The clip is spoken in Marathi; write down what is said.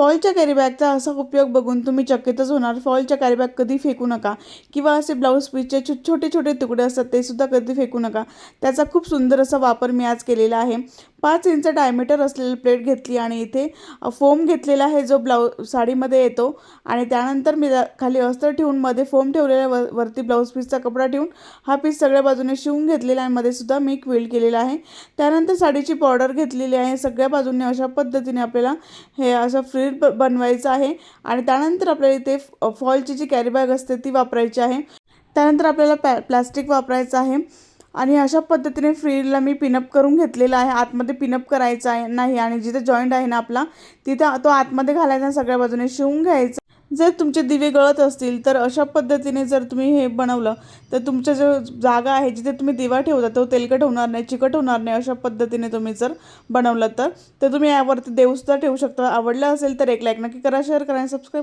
फॉलच्या कॅरीबॅगचा असा उपयोग बघून तुम्ही चकितच होणार. फॉलच्या कॅरीबॅग कधी फेकू नका. किंवा असे ब्लाऊज पीसचे छो छोटे छोटे तुकडे असतात ते सुद्धा कधी फेकू नका. त्याचा खूप सुंदर असा वापर मी आज केलेला आहे. पाच इंच डायमीटर असलेली प्लेट घेतली आणि इथे फोम घेतलेला आहे जो ब्लाऊ साडीमध्ये येतो. आणि त्यानंतर मी खाली अस्तर ठेवून मध्ये फोम ठेवलेल्या व वरती ब्लाऊज पीसचा कपडा ठेवून हा पीस सगळ्या बाजूने शिवून घेतलेला आणि मध्ये सुद्धा मी क्विल्ड केलेला आहे. त्यानंतर साडीची बॉर्डर घेतलेली आहे. सगळ्या बाजूने अशा पद्धतीने आपल्याला हे असं फ्री ब बनवायचं आहे. आणि त्यानंतर आपल्याला इथे फॉलची जी कॅरीबॅग असते ती वापरायची आहे. त्यानंतर आपल्याला पॅ प्लास्टिक वापरायचं आहे. आणि अशा पद्धतीने फ्रीला मी पिनअप करून घेतलेला आहे. आतमध्ये पिनअप करायचा आहे नाही. आणि जिथे जॉईंट आहे ना आपला तिथे तो आतमध्ये घालायचा सगळ्या बाजूने शिवून घ्यायचा. जर तुमचे दिवे गळत असतील तर अशा पद्धतीने जर तुम्ही हे बनवलं तर तुमच्या जो जागा आहे जिथे तुम्ही दिवा ठेवता तो तेलकट होणार नाही चिकट होणार नाही अशा पद्धतीने तुम्ही जर बनवलं तर तर तुम्ही यावरती देवसुद्धा ठेवू शकता. आवडलं असेल तर एक लाईक नक्की करा शेअर करा आणि सबस्क्राईब